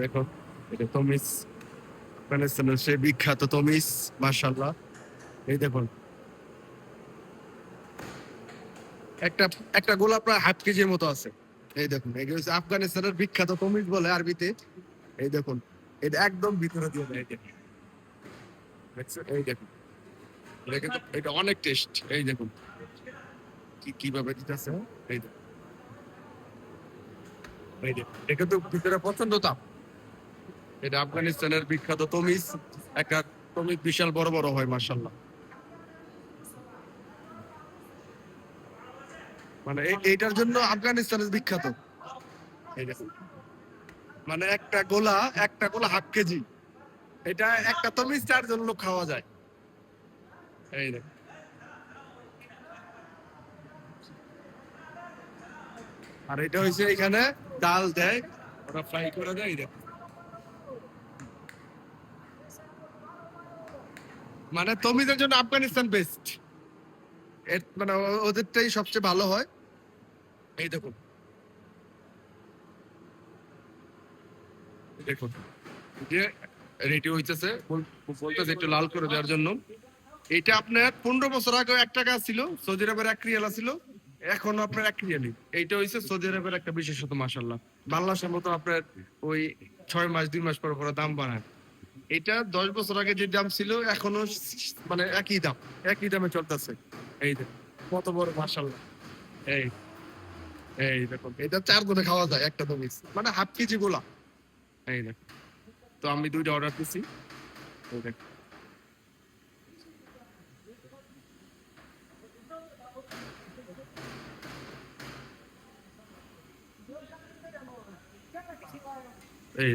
দেখো এটা তমিস আফগানিস্তানের বিখ্যাত তমিস মাশাল্লাহ এই দেখুন। একটা একটা গোলা প্রায় হাফ কেজির মতো আছে, এই দেখুন এগুলো হচ্ছে আফগানিস্তানের বিখ্যাত বলে আরবিতে, এই দেখুন, এটা একদম ভিতরে দিয়ে দেয়, এই দেখুন? এই এটা অনেক টেস্ট এই দেখুন। কি, কীভাবে দিতেছে এই এই দেখুন। এটা কিন্তু ভিতরে প্রচণ্ড তাপ এটা আফগানিস্তানের বিখ্যাত তমিজ। তমিজ বিশাল বড় বড় হয় মার্শাল্লাহ মানে এইটার জন্য আফগানিস্তানের বিখ্যাত। মানে একটা গোলা একটা গোলা হাফ কেজি। এটা একটা তমিজ চারজন লোক খাওয়া যায়। এই দেখুন আর এটা হয়েছে এখানে ডাল দেয়, ওরা ফ্রাই করে দেয় দেখুন মানে তমিজের জন্য আফগানিস্তান বেস্ট মানে ওদেরটাই সবচেয়ে ভালো হয়। এই দেখুন দেখুন যে রেডি হইতেছে। বলতেছে একটু লাল করে দেওয়ার জন্য। এটা আপনার পনেরো বছর আগে এক টাকা ছিল, সৌদি আরবের এক রিয়ালা ছিল এখন আপনার এক রিয়ালি এইটা হইছে সৌদি আরবের একটা বিশেষত মাসাল্লাহ বাংলাদেশের মতো আপনার ওই ছয় মাস, দুই মাস পর পর দাম বাড়ায়। এটা দশ বছর আগে যে দাম ছিল, এখনও মানে একই দাম, একই দামে চলতেছে। এই কত বড় মাসাল্লাহ এই এই দেখুন, এটা চার গুণে খাওয়া যায়, একটা তমিজ মানে হাফ কেজি গোলা। এই দেখুন, তো আমি দুইটা অর্ডার দিছি। এই দেখুন। এই।